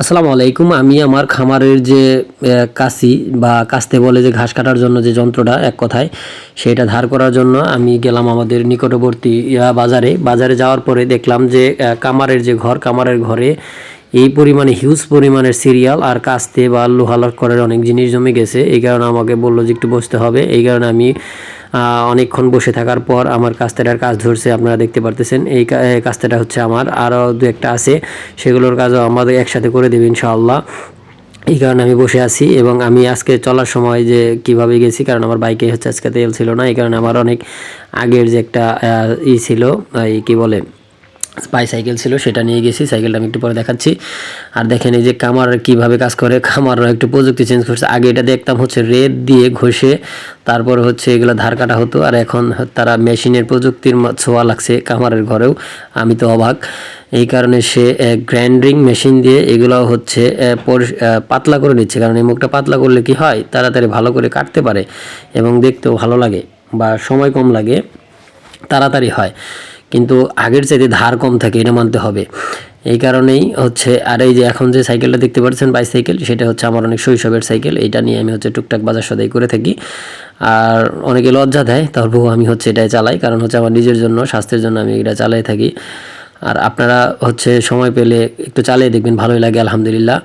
আসসালামু আলাইকুম। আমি আমার খামারের যে কাশি বা কাস্তে বলে যে ঘাস কাটার জন্য যে যন্ত্রটা এক কথায়, সেটা ধার করার জন্য আমি গেলাম আমাদের নিকটবর্তী বাজারে। বাজারে যাওয়ার পরে দেখলাম যে কামারের যে ঘর, কামারের ঘরে এই পরিমাণে হিউজ পরিমাণের সিরিয়াল আর কাস্তে বা লোহা লক্করের অনেক জিনিস জমে গেছে। এই কারণে আমাকে বলল যে একটু বসতে হবে। এই কারণে আমি অনেকক্ষণ বসে থাকার পর আমার কাস্তেটার কাজ ধরছে, আপনারা দেখতে পারতেছেন। এই কাস্তেটা হচ্ছে আমার। আরও দু একটা আছে। সেগুলোর কাজও আমাদের একসাথে করে দেবে ইনশাআল্লাহ। এই কারণে আমি বসে আছি এবং আমি আজকে চলার সময় যে কীভাবে গেছি, কারণ আমার বাইকে হচ্ছে আজকে তেল ছিল না। এই কারণে আমার অনেক আগের যে একটা ই ছিল, এই কি বলে স্পাই সাইকেল ছিল, সেটা নিয়ে গেছি, সাইকেলটা আমি একটু পরে দেখাচ্ছি। আর দেখেন এই যে কামার কীভাবে কাজ করে, কামারও একটু প্রযুক্তি চেঞ্জ করছে। আগে এটা দেখতাম হচ্ছে রেত দিয়ে ঘষে, তারপর হচ্ছে এগুলো ধার কাটা হতো। আর এখন তারা মেশিনের প্রযুক্তির ছোঁয়া লাগছে কামারের ঘরেও। আমি তো অবাক। এই কারণে সে গ্রাইন্ডিং মেশিন দিয়ে এগুলো হচ্ছে পাতলা করে নিচ্ছে। কারণ এই মুখটা পাতলা করলে কি হয়? তাড়াতাড়ি ভালো করে কাটতে পারে এবং দেখতেও ভালো লাগে বা সময় কম লাগে, তাড়াতাড়ি হয়। কিন্তু আগের চাইতে ধার কম থাকে, এটা মানতে হবে। এই কারণেই হচ্ছে, আর এই যে এখন যে সাইকেলটা দেখতে পাচ্ছেন বাইসাইকেল সেটা হচ্ছে আমার অনেক শৈশবের সাইকেল এটা নিয়ে আমি হচ্ছে টুকটাক বাজার সদাই করে থাকি। আর অনেকে লজ্জা দেয়, তারপরেও আমি হচ্ছে এটাই চালাই, কারণ হচ্ছে আমার নিজের জন্য, স্বাস্থ্যের জন্য আমি এটা চালাই থাকি। আর আপনারা হচ্ছে সময় পেলে একটু চালিয়ে দেখবেন, ভালোই লাগে, আলহামদুলিল্লাহ।